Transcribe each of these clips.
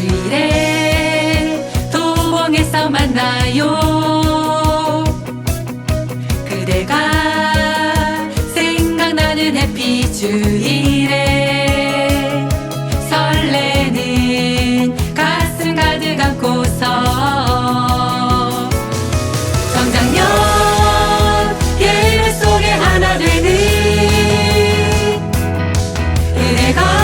일요일에 도봉에서 만나요. 그대가 생각나는 해피 주일에 성장년 예배 속에 하나 되는 그대가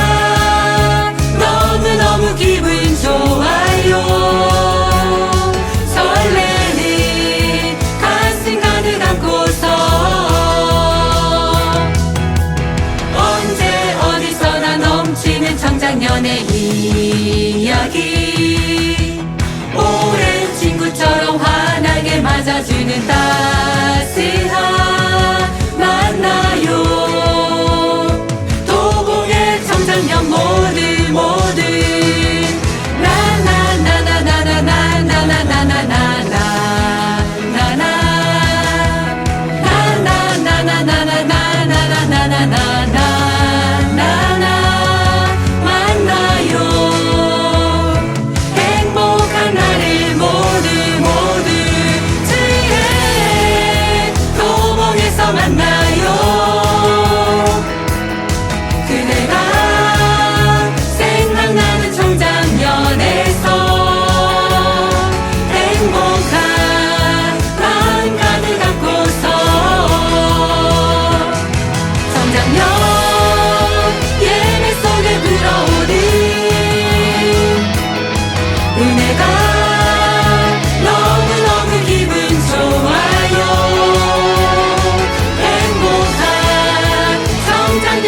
작년의 이야기. 오랜 친구처럼 환하게 맞아주는 딸. Sometimes